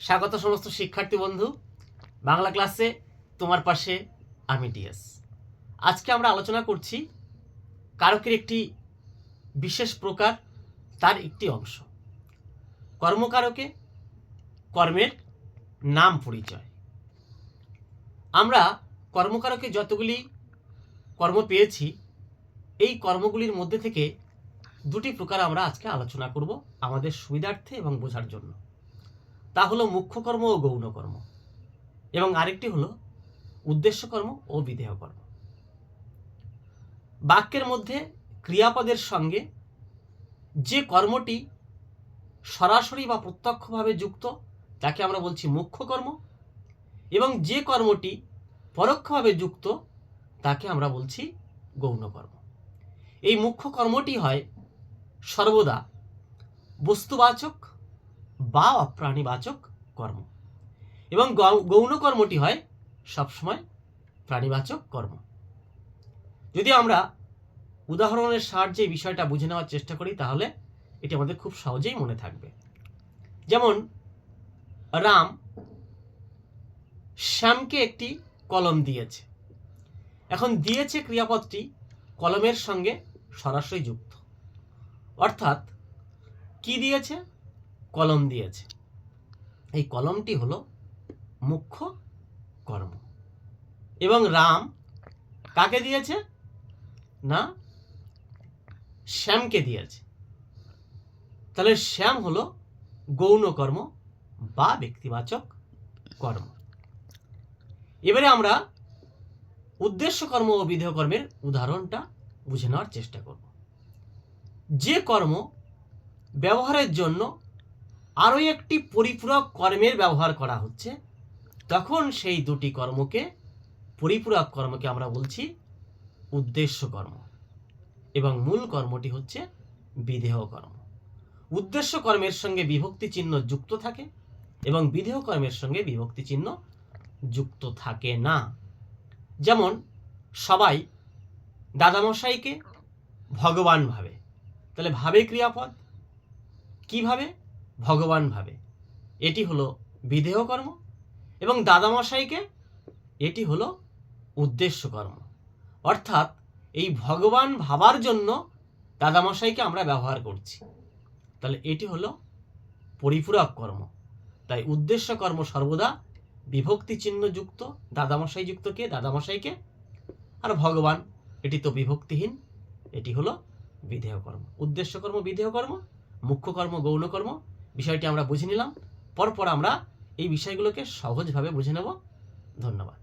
স্বাগত সমস্ত শিক্ষার্থী বন্ধু। বাংলা ক্লাসে তোমার পাশে আমি ডিএস আজকে আমরা আলোচনা করছি কারকের একটি বিশেষ প্রকার, তার একটি অংশ। কর্মকারকে কর্মের নাম পরিচয়। আমরা কর্মকারকে যতগুলি কর্ম পেয়েছি, এই কর্মগুলির মধ্যে থেকে দুটি প্রকার আমরা আজকে আলোচনা করব আমাদের সুবিধার্থে এবং বোঝার জন্য। তা হলো মুখ্য কর্ম ও গৌণ কর্ম এবং আরেকটি হলো উদ্দেশ্য কর্ম ও বিধেয় কর্ম বাক্যের মধ্যে ক্রিয়াপদের সঙ্গে যে কর্মটি সরাসরি বা প্রত্যক্ষভাবে যুক্ত, তাকে আমরা বলছি মুখ্য কর্ম এবং যে কর্মটি পরোক্ষভাবে যুক্ত, তাকে আমরা বলছি গৌণ কর্ম এই মুখ্য কর্মটি হয় সর্বদা বস্তুবাচক বা অপ্রাণীবাচক কর্ম। এবং গৌণ কর্মটি হয় সবসময় প্রাণীবাচক কর্ম। যদি আমরা উদাহরণের সাহায্যে বিষয়টা বুঝে নেওয়ার চেষ্টা করি, তাহলে এটি আমাদের খুব সহজেই মনে থাকবে। যেমন, রাম শ্যামকে একটি কলম দিয়েছে। এখন দিয়েছে ক্রিয়াপদটি কলমের সঙ্গে সরাসরি যুক্ত। অর্থাৎ, কি দিয়েছে? কলম দিয়েছে। এই কলমটি হলো মুখ্য কর্ম। এবং রাম কাকে দিয়েছে? না, শ্যামকে দিয়েছে। তাহলে শ্যাম হলো গৌণ কর্ম বা ব্যক্তিবাচক কর্ম। এবারে আমরা উদ্দেশ্য কর্ম ও বিধেয় কর্মের উদাহরণটা বুঝে নেওয়ার চেষ্টা করব। যে কর্ম ব্যবহারের জন্য আরও একটি পরিপূরক কর্মের ব্যবহার করা হচ্ছে। তখন সেই দুটি কর্মকে, পরিপূরক কর্মকে আমরা বলছি উদ্দেশ্য কর্ম। এবং মূল কর্মটি হচ্ছে বিধেয় কর্ম। উদ্দেশ্য কর্মের সঙ্গে বিভক্তি চিহ্ন যুক্ত থাকে এবং বিধেয় কর্মের সঙ্গে বিভক্তি চিহ্ন যুক্ত থাকে না। যেমন, সবাই দাদামশাইকে ভগবান ভাবে। তাহলে ভাবে ক্রিয়াপদ। কীভাবে? ভগবান ভাবে। এটি হলো বিধেয় কর্ম এবং দাদামশাইকে এটি হলো উদ্দেশ্য কর্ম। অর্থাৎ এই ভগবান ভাবার জন্য দাদামশাইকে আমরা ব্যবহার করছি। তাহলে এটি হলো পরিপূরক কর্ম। তাই উদ্দেশ্য কর্ম সর্বদা বিভক্তি চিহ্ন যুক্ত, দাদামশাই যুক্ত কে? দাদামশাইকে আর ভগবান, এটি তো বিভক্তিহীন, এটি হলো বিধেয় কর্ম। উদ্দেশ্য কর্ম, বিধেয় কর্ম, মুখ্য কর্ম, গৌণ কর্ম বিষয়টি আমরা বুঝে নিলাম। পরপর আমরা এই বিষয়গুলোকে সহজভাবে বুঝে নেব। ধন্যবাদ।